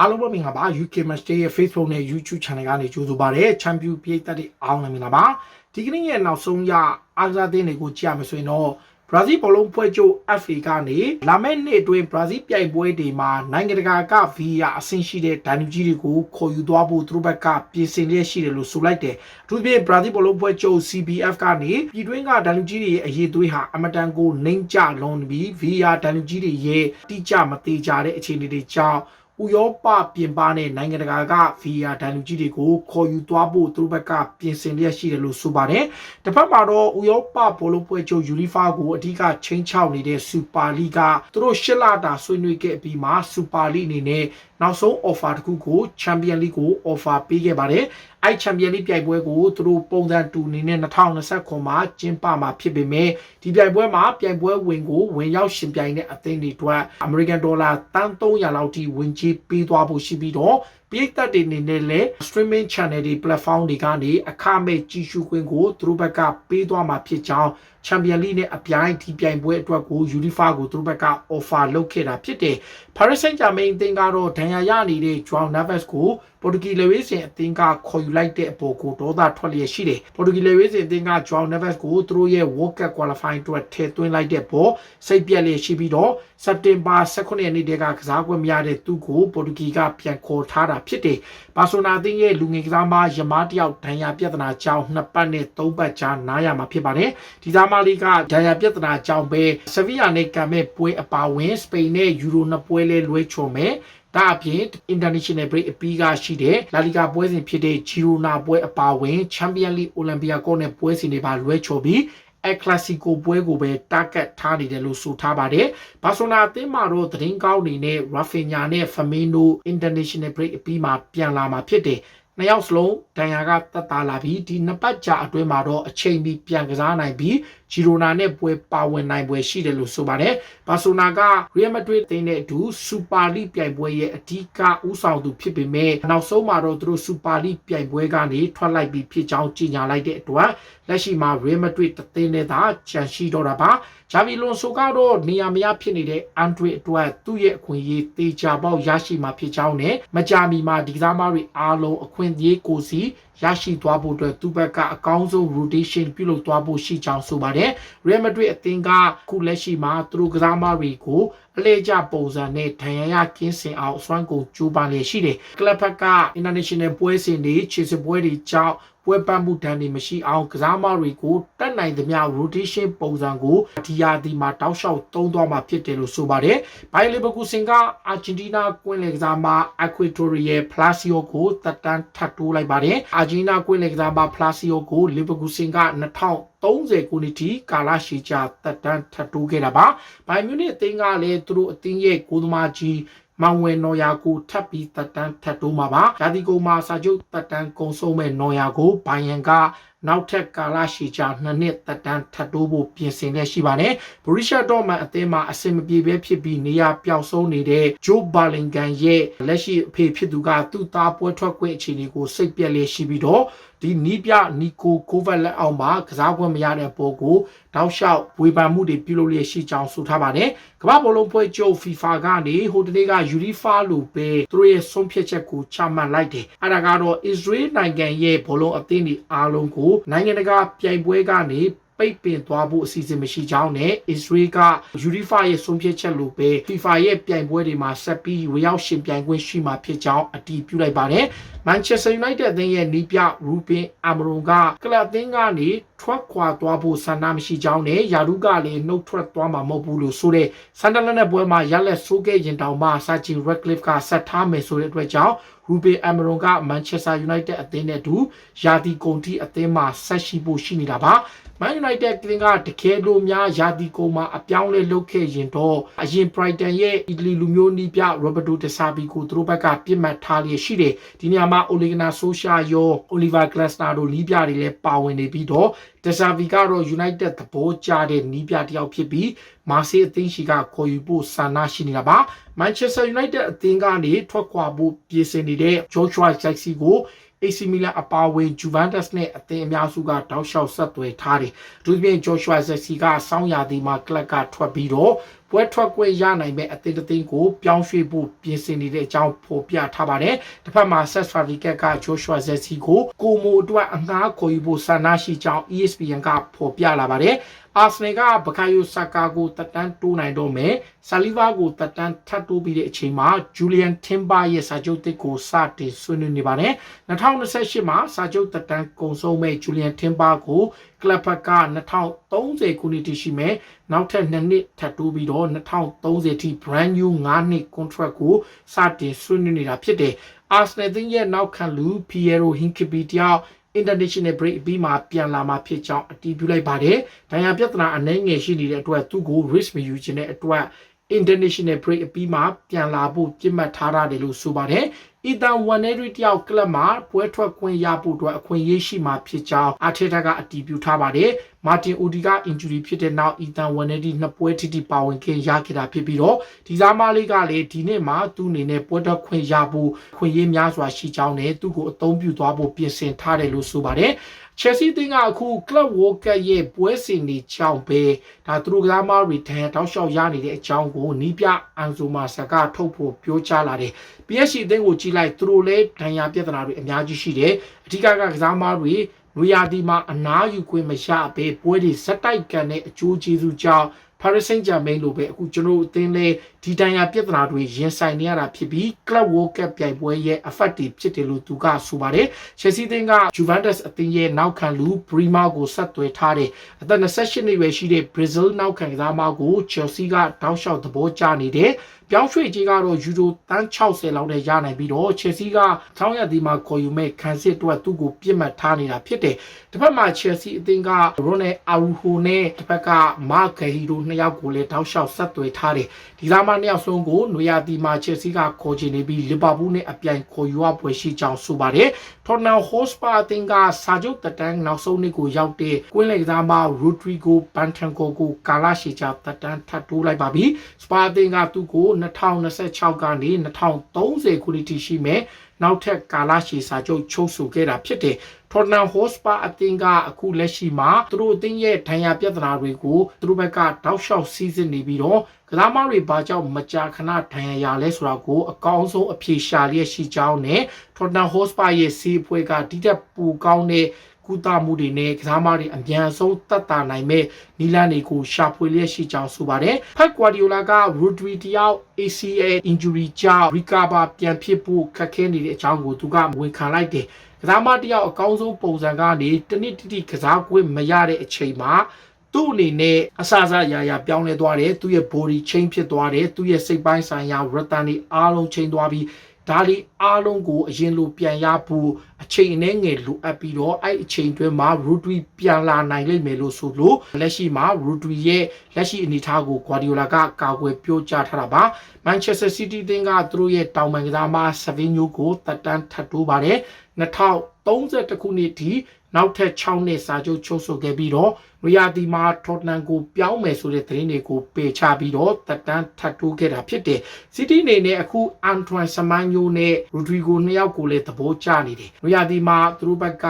အားလုံးပဲမင်္ဂလာပါ UK Matchday ရဲ့ Facebook နဲ့ YouTube Channel ကနေကြိုဆိုပါရစေ။ Champion ပြည်သက်တွေအားလုံးလည်းမင်္ဂလာပါ။ဒီကနေ့ရဲ့နောက်ဆုံးရအားကစားသင်းတွေကိုကြည့်ရမယ်ဆိုရင်တော့ဘရာဇီးဘောလုံးဖွဲ့ချုပ် FA ကနေလာမယ့်နှစ်အတွင်းဘရာဇီးပြိုင်ပွဲတွေမှာနိုင်ငံတကာက VR အဆင့်ရှိတဲ့ဒိုင်နူကြီးတွေကိုခေါ်ယူသွားဖို့သူတို့ဘက်ကပြင်ဆင်လျက်ရှိတယ်လို့ဆိုလိုက်တယ်။အထူးသဖြင့်ဘရာဇီးဘောလုံးဖွဲ့ချုပ် CBF ကနေပြည်တွင်းကဒိုင်နူကြီးတွေရဲ့အရေးသွေးဟာအမတန်ကိုနှိမ့်ကျလွန်ပြီး VR ဒိုင်နူကြီးတွေရဲ့တိကျမသေးကြတဲ့အခြေအနေတွေကြောင့် ဥရောပပြင်ပနဲ့နိုင်ငံတကာက VR ဒိုင်လူကြီးတွေကိုခေါ်ယူသွားဖို့သူတို့ဘက်ကပြင်ဆင်လျက်ရှိတယ်လို့ဆိုပါတယ်။တစ်ဖက်မှာတော့ဥရောပဘောလုံးပွဲချုပ်ယူနီဖာကိုအဓိကချင်းချောက်နေတဲ့စူပါလိကသူတို့ရှစ်လတာဆွေးနွေးခဲ့ပြီးမှစူပါလိအနေနဲ့ နောက်ဆုံး offer တစ်ခုကိုချန်ပီယံလိကို offer ပေးခဲ့ပါတယ်။အဲ့ချန်ပီယံလိပြိုင်ပွဲကိုသူတို့ပုံစံတူအနေနဲ့2029မှာကျင်းပမှာဖြစ်ပေမဲ့ဒီပြိုင်ပွဲမှာပြိုင်ပွဲဝင်ကိုဝင်ရောက်ရှင်ပြိုင်တဲ့အသင်းတွေအတွက် American Dollar တန်း300လောက်ထိဝင်ကြီးပေးသွားဖို့ရှိပြီးတော့ပြည်သက်တွေအနေနဲ့လည်း streaming channel တွေ platform တွေကနေအခမဲ့ကြည့်ရှုခွင့်ကိုသူတို့ဘက်ကပေးသွားမှာဖြစ်ကြောင်း Champion League နဲ့အပြိုင်ဒီပြိုင်ပွဲအတွက်ကို Unifa ကိုသူတို့ဘက်က offer လုပ်ခဲ့တာဖြစ်တယ်။ Paris Saint-Germain အသင်းကတော့ဒဏ်ရာရနေတဲ့ Joao Neves ကိုပေါ်တူဂီလေဝေးစင်အသင်းကခေါ်ယူလိုက်တဲ့အပေါ်ကိုဒေါသထွက်လျက်ရှိတယ်။ပေါ်တူဂီလေဝေးစင်အသင်းက Joao Neves ကိုသူတို့ရဲ့ World Cup qualifying အတွက်ထည့်သွင်းလိုက်တဲ့ပေါ်စိတ်ပြက်လျက်ရှိပြီးတော့စက်တင်ဘာ18ရက်နေ့တည်းကကစားပွဲမရတဲ့သူကိုပေါ်တူဂီကပြန်ခေါ်ထားတာဖြစ်တယ်။ဘာဆိုနာအသင်းရဲ့လူငယ်ကစားမယမားတယောက်ဒဏ်ရာပြဿနာကြောင့်နှစ်ပတ်နဲ့သုံးပတ်ကြာနားရမှာဖြစ်ပါတယ်။ဒီသားမလေးကဒဏ်ရာပြဿနာကြောင့်ပဲဆဗီယာနဲ့ကံမဲ့ပွဲအပါဝင်စပိန်နဲ့ယူရိုနှစ်ပွဲလဲလွဲချော်မယ်။ ဒါအပြင် international break အပီးကရှိတဲ့လာလီဂါပွဲစဉ်ဖြစ်တဲ့ဂျီရိုနာပွဲအပါဝင်ချန်ပီယံလိအိုလံပီယာကောနဲ့ပွဲစဉ်တွေပါလွဲချော်ပြီးအက်ကလစီကိုပွဲကိုပဲ target ထားနေတယ်လို့ဆိုထားပါတယ်။ဘာဆိုနာအသင်းမှာတော့သတင်းကောင်းနေနဲ့ Rafinha နဲ့ Firmino international break အပြီးမှာပြန်လာမှာဖြစ်တယ်။နှစ်ယောက်စလုံးဒဏ်ရာကတက်တာလာပြီးဒီနှစ်ပတ်ကြာအတွင်းမှာတော့အချိန်ပြီးပြန်ကစားနိုင်ပြီး ဂျီရိုနာနဲ့ပွဲပါဝင်နိုင်ပွဲရှိတယ်လို့ဆိုပါတယ်။ဘာဆိုနာကရီယယ်မက်ဒရစ်တင်းနဲ့အတူစူပါလိပြိုင်ပွဲရဲ့အဓိကဥဆောင်သူဖြစ်ပေမဲ့နောက်ဆုံးမှာတော့သူတို့စူပါလိပြိုင်ပွဲကနေထွက်လိုက်ပြီးဖြစ်ကြောင်းကြေညာလိုက်တဲ့အတွက်လက်ရှိမှာရီယယ်မက်ဒရစ်တင်းနဲ့သာချန်ရှိတော့တာပါ။ဂျာဗီလွန်ဆိုကတော့နေရာမရဖြစ်နေတဲ့အန်ဒရီအတွက်သူ့ရဲ့အခွင့်အရေးတေချာပေါက်ရရှိမှာဖြစ်ကြောင်းနဲ့မကြာမီမှာဒီကစားမတွေအားလုံးအခွင့်အရေးကိုစီ ရရှိသွားဖို့အတွက်သူ့ဘက်ကအကောင်းဆုံး rotation ပြုလုပ်သွားဖို့ရှိကြောင်းဆိုပါတယ်။ Real Madrid အသင်းကခုလက်ရှိမှာသူတို့ကစားမတွေကို အလေကျပုံစံနဲ့ဒဏ်ရာရကင်းစင်အောင်အစွမ်းကုန်ကြိုးပမ်းလျက်ရှိတယ်။ကလပ်ဘက်က international ပွဲစဉ်တွေခြေစပွဲတွေကြောင့်ပွဲပတ်မှုတန်းတွေမရှိအောင်ကစားမတွေကိုတက်နိုင်သမျှ rotation ပုံစံကိုဒီယာဒီမှာတောက်လျှောက်သုံးသွားမှာဖြစ်တယ်လို့ဆိုပါတယ်။ဘိုင်လီဗာကူစင်ကအာဂျင်တီးနားကွင်းလေကစားမ Equatorial Palacio ကိုတက်တန်းထပ်တိုးလိုက်ပါတယ်။အာဂျင်တီးနားကွင်းလေကစားမ Palacio ကိုလီဗာကူစင်က2030ခုနှစ်ထိကာလရှည်ကြာတက်တန်းထပ်တိုးခဲ့တာပါ။ဘိုင်မြူနစ်အသင်းကလည်းသူတို့အသင်းရဲ့ကိုသမားကြီးမောင်ဝဲနော်ယာကိုထပ်ပြီးတက်တန်းထပ်တိုးမှာပါ။ရာသီကုန်မှာစာချုပ်တက်တန်းကုံဆုံးမဲ့နော်ယာကိုဘိုင်ယန်ကနောက်ထပ်ကာလရှည်ကြာနှစ်နှစ်တက်တန်းထပ်တိုးဖို့ပြင်ဆင်နေရှိပါတယ်။ဘရီရှာဒေါ့မန်အသင်းမှာအဆင်မပြေဘဲဖြစ်ပြီးနေရာပျောက်ဆုံးနေတဲ့ဂျိုးဘာလင်ဂန်ရဲ့လက်ရှိအဖေဖြစ်သူကသူ့သားပွဲထွက်ခွင့်အခြေအနေကိုစိတ်ပြက်လေးရှိပြီးတော့ဒီနီးပြနီကိုကိုဗက်လက်အောင်မှာကစားခွင့်မရတဲ့ပုံကိုတောက်လျှောက်ဝေဖန်မှုတွေပြုလုပ်လျက်ရှိကြောင်းဆိုထားပါတယ်။ကမ္ဘာဘောလုံးဖွဲ့ချုပ် FIFA ကနေဟိုတနေ့က UEFA လို့ပဲသူတို့ရဲ့ဆုံးဖြတ်ချက်ကိုချမှတ်လိုက်တယ်။အဲဒါကတော့ Israel နိုင်ငံရဲ့ဘောလုံးအသင်းတွေအားလုံးကိုနိုင်ငံတကာပြိုင်ပွဲကနေပိတ်ပင်သွားဖို့အစီအစဉ်မရှိကြောင်းနဲ့ Israel က UEFA ရဲ့ဆုံးဖြတ်ချက်လိုပဲ FIFA ရဲ့ပြိုင်ပွဲတွေမှာဆက်ပြီးဝရောက်ရှင်ပြိုင်ခွင့်ရှိမှာဖြစ်ကြောင်းအတည်ပြုလိုက်ပါတယ်။ Manchester United အသင်းရဲ့နီးပြ Ruben Amorim ကကလပ်အသင်းကနေ ထွက်ခွာသွားဖို့ဆန္ဒမရှိကြောင်းနဲ့ယာရုကလည်းနှုတ်ထွက်သွားမှာမဟုတ်ဘူးလို့ဆိုတဲ့ဆန်ဒလန်နဲ့ပွဲမှာရလက်ဆိုးခဲ့ရင်တောင်မှစာချီ Redcliffe ကဆက်ထားမယ်ဆိုတဲ့အတွက်ကြောင့် Ruben Amorim က Manchester United အသင်းနဲ့အတူယာတီကုန်တီအသင်းမှာဆက်ရှိဖို့ရှိနေတာပါ။ Man United ကလင်ကတကယ်လို့များယာတီကုံမှာအပြောင်းလဲလုပ်ခဲ့ရင်တော့အရင် Brighton ရဲ့အီတလီလူမျိုးနီးပြ Roberto De Serbi ကိုသူတို့ဘက်ကပြစ်မှတ်ထားလျက်ရှိတယ်ဒီနေရာမှာ Ole Gunnar Solskjaer ရော Oliver Glasner တို့နီးပြတွေလည်းပါဝင်နေပြီးတော့ De Serbi ကတော့ United သဘောကျတဲ့နီးပြတစ်ယောက်ဖြစ်ပြီးမာဆေးအသင်းရှိကခေါ်ယူဖို့ဆန္ဒရှိနေတာပါ Manchester United အသင်းကနေထွက်ခွာဖို့ပြင်ဆင်နေတဲ့ Joshua Zirkzee ကို AC Milan အပါဝင် Juventus နဲ့အသင်းအများစုကတောက်လျှောက်ဆက်သွယ်ထားတယ်။အထူးသဖြင့် Joshua Zirkzee ကစောင်းရာသီမှာကလပ်ကထွက်ပြီးတော့ ပွဲထွက်ခွင့်ရနိုင်မဲ့အသင်းတစ်သင်းကိုပြောင်းရွှေ့ဖို့ပြင်ဆင်နေတဲ့အကြောင်းဖော်ပြထားပါတယ်တစ်ဖက်မှာ Seth Fabregas က Joshua Zexi ကိုကိုမိုအတွက်အငှားခေါ်ယူဖို့ဆန္ဒရှိကြောင်း ESPN ကဖော်ပြလာပါတယ်အာဆနယ်ကဘကာယိုဆာကာကိုတက်တန်းတိုးနိုင်တော့မယ်ဆာလီဗာကိုတက်တန်းထပ်တိုးပြီးတဲ့အချိန်မှာဂျူလီယန်တင်ဘာရဲ့စာချုပ်တစ်ကိုစတင်ဆွေးနွေးနေပါတယ်2028မှာစာချုပ်တက်တန်းကုန်ဆုံးမဲ့ဂျူလီယန်တင်ဘာကိုကလပ်ဖက်က2030ခုနှစ်ထိရှိမယ်နောက်ထပ်2နှစ်ထပ်တိုးပြီးတော့2030ထိ brand new 9နှစ် contract ကိုစတင်ဆွေးနွေးနေတာဖြစ်တယ်အာဆနယ်တင်းရဲ့နောက်ခံလူဖီယရိုဟင်ကီပီတယောက် international break အပြီးမှာပြန်လာမှာဖြစ်ကြောင်းအတည်ပြုလိုက်ပါတယ်။ဒဏ်ရာပြဿနာအနှဲငယ်ရှိနေတဲ့အတွက်သူ့ကို risk မယူခြင်းတဲ့အတွက် international break အပြီးမှာပြန်လာဖို့ပြစ်မှတ်ထားရတယ်လို့ဆိုပါတယ်။ Ethan Waneri တယောက်ကလပ်မှာပွဲထွက်ခွင့်ရဖို့အတွက်အခွင့်အရေးရှိမှာဖြစ်ကြောင်းအာထက်တာကအတည်ပြုထားပါတယ်။ Martin Odegaard injury ဖြစ်တဲ့နောက် Ethan Waneri နှစ်ပွဲထိထိပါဝင်ခင်ရခဲ့တာဖြစ်ပြီးတော့ဒီစားမလေးကလည်းဒီနေ့မှာသူ့အနေနဲ့ပွဲထွက်ခွင့်ရဖို့ခွင့်ရများစွာရှိကြောင်းနဲ့သူ့ကိုအသုံးပြုသွားဖို့ပြင်ဆင်ထားတယ်လို့ဆိုပါတယ်။ Chelsea တင်းကအခု Club World Cup ရဲ့ပွဲစဉ်တွေကြောင့်ပဲဒါသူတို့ကစားမတွေထန်တောက်လျှောက်ရနေတဲ့အကြောင်းကိုနီးပြအန်ဆိုမာဆာကထုတ်ဖို့ပြောကြားလာတယ်။ PSG အသင်းကိုကြည့်လိုက်သူတို့လည်းဒဏ်ရာပြဿနာတွေအများကြီးရှိတယ်။အဓိကကကစားမတွေနွေရာသီမှာအနားယူခွင့်မရဘဲပွဲတွေဇက်တိုက်ကန်တဲ့အကျိုးကျေးဇူးကြောင့် Paris Saint-Germain လိုပဲအခုကျွန်တော်အသင်းလေး ဒီတန်ရာပြဿနာတွေရင်ဆိုင်နေရတာဖြစ်ပြီး Club World Cup ပြိုင်ပွဲရဲ့အဖက်တွေဖြစ်တယ်လို့သူကဆိုပါတယ်။ Chelsea အသင်းက Juventus အသင်းရဲ့နောက်ခံလူ Brima ကိုဆက်သွယ်ထားတယ်။အသက်28နှစ်ရွယ်ရှိတဲ့ Brazil နောက်ခံကစားမကို Chelsea ကတောက်လျှောက်သဘောကျနေတယ်။ပြောင်းရွှေ့ကြီးကတော့ယူရိုတန်း60လောက်နဲ့ရနိုင်ပြီးတော့ Chelsea ကချောင်းရသည်မှာခေါ်ယူမဲ့ခံစစ်အတွက်သူ့ကိုပြစ်မှတ်ထားနေတာဖြစ်တယ်။တစ်ဖက်မှာ Chelsea အသင်းက Ronald Araujo နဲ့တစ်ဖက်က Marc Guehi တို့နှစ်ယောက်ကိုလည်းတောက်လျှောက်ဆက်သွယ်ထားတယ်။ဒီသားမနှစ်ယောက်ဆုံးကိုနွေရာသီမှာ Chelsea ကခေါ်ချင်နေပြီးလီဗာပူးနဲ့အပြိုင်ခေါ်ယူရပွဲရှိကြောင်းဆိုပါတယ်။ Tottenham Hotspur အသင်းကစာချုပ်တက်တန်းနောက်ဆုံးနှစ်ကိုရောက်တဲ့ကွင်းလယ်ကစားမ Rodrigo Bentancur ကိုကာလရှည်ကြာတက်တန်းထပ်တိုးလိုက်ပါပြီ။ Spur အသင်းကသူ့ကို2026ကနေ2030ခုနှစ်ထိရှိမယ် နောက်ထပ်ကာလရှည်စာချုပ်ချုပ်ဆိုခဲ့တာဖြစ်တယ်။ Tottenham Hotspur အသင်းကအခုလက်ရှိမှာသူတို့အသင်းရဲ့ဒဏ်ရာပြဿနာတွေကိုသူတို့ဘက်ကတောက်လျှောက်စီးစစ်နေပြီးတော့ကစားမတွေဘာကြောင့်မကြာခဏဒဏ်ရာရလဲဆိုတာကိုအကောင်းဆုံးအဖြေရှာလျက်ရှိကြောင်းနဲ့ Tottenham Hotspur ရဲ့စီးအဖွဲ့ကဒီတက်ပူကောင်းတဲ့ ကုသမှုတွေနဲ့ကစားမတွေအမြန်ဆုံးတက်တာနိုင်မဲ့နီလန်တွေကိုရှာဖွေလျက်ရှိကြောင်းဆိုပါတယ်။ဖက်ကွာဒီယိုလာက Rodri တယောက် ACL injury ကြောင့် recover ပြန်ဖြစ်ဖို့ခက်ခဲနေတဲ့အကြောင်းကိုသူကဝန်ခံလိုက်တယ်။ကစားမတယောက်အကောင်းဆုံးပုံစံကနေတနစ်တိတိကစားကွင်းမရတဲ့အချိန်မှာသူ့အနေနဲ့အဆအဆရာရာပြောင်းလဲသွားတယ်သူ့ရဲ့ body change ဖြစ်သွားတယ်သူ့ရဲ့စိတ်ပိုင်းဆိုင်ရာ return တွေအားလုံးချိန်သွားပြီး ဒါလီအားလုံးကိုအရင်လိုပြန်ရဖို့အချိန်အနည်းငယ်လိုအပ်ပြီးတော့အဲ့အချိန်တွင်းမှာ Rodri ပြန်လာနိုင်လိမ့်မယ်လို့ဆိုလို့လက်ရှိမှာ Rodri ရဲ့လက်ရှိအနေအထားကို Guardiola ကကာကွယ်ပြောကြားထားတာပါ Manchester City တင်းကသူတို့ရဲ့တောင်ပန်ကစားမ Savinho ကိုတက်တန်းထပ်တိုးပါတယ်2030ခုနှစ်ထိ နောက်ထပ်6နှစ်စာချုပ်ချုပ်ဆိုခဲ့ပြီးတော့ရီယာဒီမှာထော့တနန်ကိုပြောင်းမယ်ဆိုတဲ့သတင်းတွေကိုပေချပြီးတော့တက်တန်းထပ်တိုးခဲ့တာဖြစ်တယ်။စီးတီးအနေနဲ့အခုအန်ထွန်ဆမန်ယိုနဲ့ရူဒရီဂိုနှစ်ယောက်ကိုလည်းသဘောကျနေတယ်။ရီယာဒီမှာသူတို့ဘက်က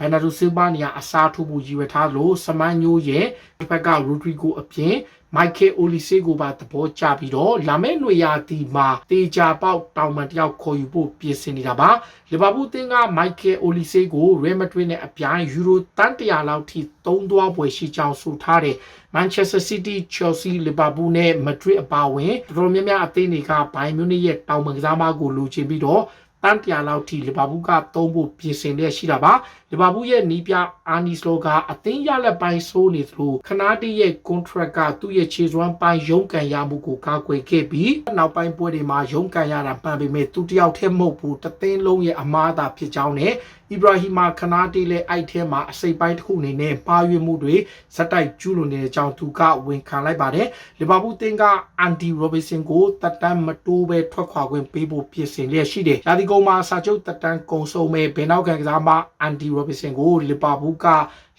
ဘန်နာဒူဆီဘာနီယာအစားထိုးဖို့ရည်ရွယ်ထားလို့ဆမန်ယိုရဲ့ဒီဘက်ကရူဒရီဂိုအပြင်မိုက်ကယ်အိုလီဆေကိုပါသဘောကျပြီးတော့လာမယ့်ຫນွေရာသီမှာတေချာပေါက်တောင်ပန်တယောက်ခေါ်ယူဖို့ပြင်ဆင်နေတာပါလီဗာပူးတင်းကမိုက်ကယ်အိုလီဆေကိုရဲမဒရစ်နဲ့အပြိုင်ယူရိုတန်တရာလောက်ထိသုံးသွားပွဲရှိကြောင်းဆိုထားတယ်မန်ချက်စတာစီးတီးချယ်ဆီလီဗာပူးနဲ့မဒရစ်အပါအဝင်တော်တော်များများအသင်းတွေကဘိုင်မြူနစ်ရဲ့တောင်ပန်ကစားမကိုလိုချင်ပြီးတော့ တန်တရာလောက်ထိလီဗာပူးကသုံးဖို့ပြင်ဆင်လျက်ရှိတာပါလီဗာပူးရဲ့နီးပြအာနီစလိုကအသင်းရလက်ပိုင်းဆိုးနေသလိုခနာတီရဲ့ contract ကသူ့ရဲ့ခြေစွမ်းပိုင်းရုံးကန်ရမှုကိုကာကွယ်ခဲ့ပြီးနောက်ပိုင်းပွဲတွေမှာရုံးကန်ရတာပန်ပေမဲ့သူတယောက်တည်းမဟုတ်ဘူးတသင်းလုံးရဲ့အမားသာဖြစ်ကြောင်းနဲ့ အီဘရာဟီမာခနာတီလည်းအိုက်ထဲမှာအစိပ်ပိုင်းတစ်ခုအနေနဲ့ပါရွေမှုတွေဇက်တိုက်ကျူးလွန်နေတဲ့အကြောင်းသူကဝန်ခံလိုက်ပါတယ်လီဗာပူးတင်းကအန်တီရိုဘီဆင်ကိုတက်တန်းမတိုးပဲထွက်ခွာခွင့်ပေးဖို့ပြင်ဆင်လျက်ရှိတယ်ရာဒီကုံမှာစာချုပ်တက်တန်းကုံဆုံးမဲ့ဘယ်နောက်ခံကစားမအန်တီရိုဘီဆင်ကိုလီဗာပူးက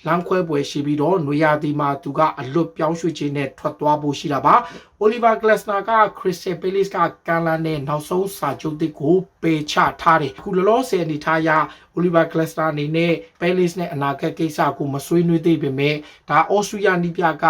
လမ်းခွဲပွဲရှိပြီးတော့နွေရာသီမှာသူကအလွတ်ပြောင်းရွှေ့ခြင်းနဲ့ထွက်သွားဖို့ရှိတာပါအိုလီဗာကလစ်နာကခရစ်စတယ်ပဲလစ်ကကန်လာနဲ့နောက်ဆုံးစာချုပ်တစ်ကိုပေချထားတယ်အခုလောလောဆယ်အနေထားအရအိုလီဗာကလစ်နာအနေနဲ့ပဲလစ်နဲ့အနာဂတ်ကိစ္စကိုမဆွေးနွေးသေးပေမဲ့ဒါအော်စတြေးလျနီးပြက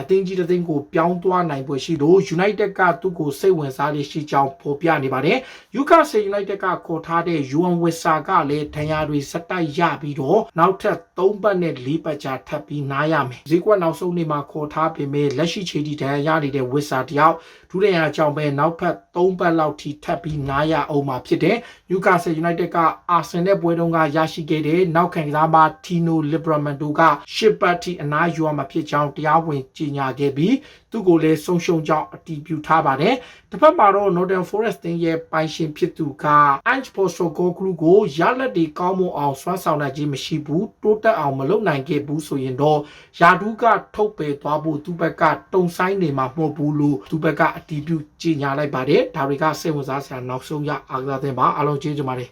အသင်းကြီးတစ်သင်းကိုပြောင်းသွားနိုင်ပွဲရှိလို့ United ကသူ့ကိုစိတ်ဝင်စားလေးရှိကြောင်းဖော်ပြနေပါတယ်။ Newcastle United ကခေါ်ထားတဲ့ Juan Wissa ကလည်းဒဏ်ရာတွေစက်တိုက်ရပြီးတော့နောက်ထပ်3ပတ်နဲ့4ပတ်ကြာထပ်ပြီးနားရမယ်။ဈေးကွက်နောက်ဆုံးနေ့မှာခေါ်ထားပေမဲ့လက်ရှိချိန်ထိဒဏ်ရာရနေတဲ့ Wissa တယောက်ဒုတိယအကြောင်းပဲနောက်ထပ်3ပတ်လောက်ထိထပ်ပြီးနားရအောင်မှာဖြစ်တယ်။ Newcastle United ကအာဆင်နယ်ပွဲတုန်းကရရှိခဲ့တဲ့နောက်ခံကစားမ Tino Livramento ကရှစ်ပတ်ထိအနားယူရမှာဖြစ်ကြောင်းတရားဝင်ကြေညာခဲ့ပြီးသူ့ကိုလည်းဆုံးရှုံးကြောင်းအတည်ပြုထားပါတယ်။တစ်ဖက်မှာတော့ Northern Forest တင်းရဲ့ပိုင်ရှင်ဖြစ်သူက Ange Postecoglou ကိုရလက်တွေကောင်းမွန်အောင်စွမ်းဆောင်နိုင်ခြင်းမရှိဘူးတိုးတက်အောင်မလုပ်နိုင်ခဲ့ဘူးဆိုရင်တော့ယာဒူးကထုတ်ပယ်သွားဖို့သူ့ဘက်ကတုံဆိုင်နေမှာမဟုတ်ဘူးလို့သူ့ဘက်ကအတည်ပြုကြေညာလိုက်ပါတယ်။ဒါတွေကစိတ်ဝင်စားစရာနောက်ဆုံးရအားကစားသင်းပါအားလုံးကျေးဇူးပါတယ်